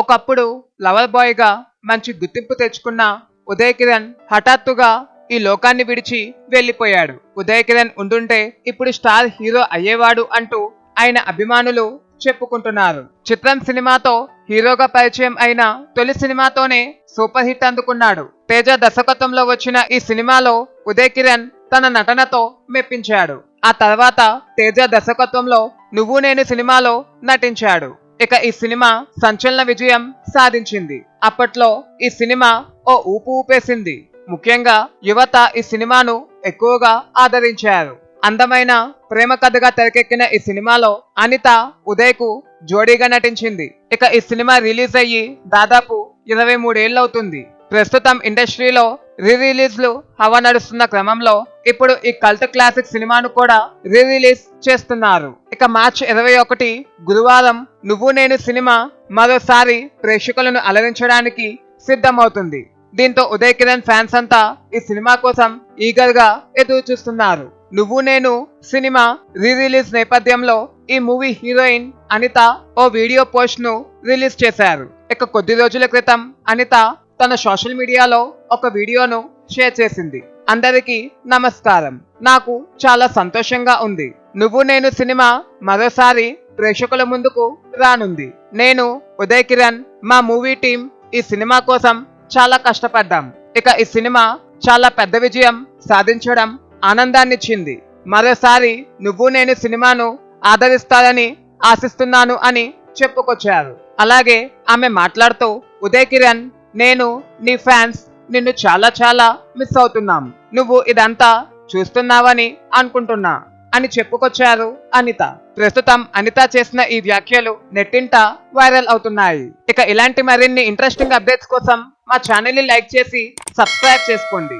ఒకప్పుడు లవర్ బాయ్గా మంచి గుర్తింపు తెచ్చుకున్న ఉదయ్ కిరణ్ హఠాత్తుగా ఈ లోకాన్ని విడిచి వెళ్ళిపోయాడు ఉదయ్ కిరణ్ ఉండుంటే ఇప్పుడు స్టార్ హీరో అయ్యేవాడు అంటూ ఆయన అభిమానులు చెప్పుకుంటున్నారు. చిత్రం సినిమాతో హీరోగా పరిచయం అయిన తొలి సినిమాతోనే సూపర్ హిట్ అందుకున్నాడు. తేజ దర్శకత్వంలో వచ్చిన ఈ సినిమాలో ఉదయ్ కిరణ్ తన నటనతో మెప్పించాడు. ఆ తర్వాత తేజ దర్శకత్వంలో నువ్వు నేను సినిమాలో నటించాడు. ఇక ఈ సినిమా సంచలన విజయం సాధించింది. అప్పట్లో ఈ సినిమా ఓ ఊపు ఊపేసింది. ముఖ్యంగా యువత ఈ సినిమాను ఎక్కువగా ఆదరించారు. అందమైన ప్రేమ కథగా తెరకెక్కిన ఈ సినిమాలో అనిత ఉదయ్కు జోడీగా నటించింది. ఇక ఈ సినిమా రిలీజ్ అయ్యి దాదాపు ఇరవై మూడేళ్ళవుతుంది ప్రస్తుతం ఇండస్ట్రీలో రీ రిలీజ్లు హవా నడుస్తున్న క్రమంలో ఇప్పుడు ఈ కల్ట్ క్లాసిక్ సినిమాను కూడా రీ రిలీజ్ చేస్తున్నారు. ఇక మార్చ్ ఇరవై ఒకటి గురువారం నువ్వు నేను సినిమా మరోసారి ప్రేక్షకులను అలరించడానికి సిద్ధమవుతుంది. దీంతో ఉదయ్ కిరణ్ ఫ్యాన్స్ అంతా ఈ సినిమా కోసం ఈగర్గా ఎదురు చూస్తున్నారు. నువ్వు నేను సినిమా రీ రిలీజ్ నేపథ్యంలో ఈ మూవీ హీరోయిన్ అనిత ఓ వీడియో పోస్ట్ను రిలీజ్ చేశారు. ఇక కొద్ది రోజుల క్రితం అనిత తన సోషల్ మీడియాలో ఒక వీడియోను షేర్ చేసింది. అందరికీ నమస్కారం. నాకు చాలా సంతోషంగా ఉంది. నువ్వు నేను సినిమా మరోసారి ప్రేక్షకుల ముందుకు రానుంది. నేను ఉదయ్ కిరణ్ మా మూవీ టీం ఈ సినిమా కోసం చాలా కష్టపడ్డాం. ఇక ఈ సినిమా చాలా పెద్ద విజయం సాధించడం ఆనందాన్నిచ్చింది మరోసారి నువ్వు నేను సినిమాను ఆదరిస్తారని ఆశిస్తున్నాను అని చెప్పుకొచ్చారు. అలాగే ఆమె మాట్లాడుతూ ఉదయ్ కిరణ్ నేను నీ ఫ్యాన్స్ నిన్ను చాలా చాలా మిస్ అవుతున్నాం. నువ్వు ఇదంతా చూస్తున్నావని అనుకుంటున్నా అని చెప్పుకొచ్చారు అనిత. ప్రస్తుతం అనిత చేసిన ఈ వ్యాఖ్యలు నెట్టింట వైరల్ అవుతున్నాయి. ఇక ఇలాంటి మరిన్ని ఇంట్రెస్టింగ్ అప్డేట్స్ కోసం మా ఛానల్ని లైక్ చేసి సబ్స్క్రైబ్ చేసుకోండి.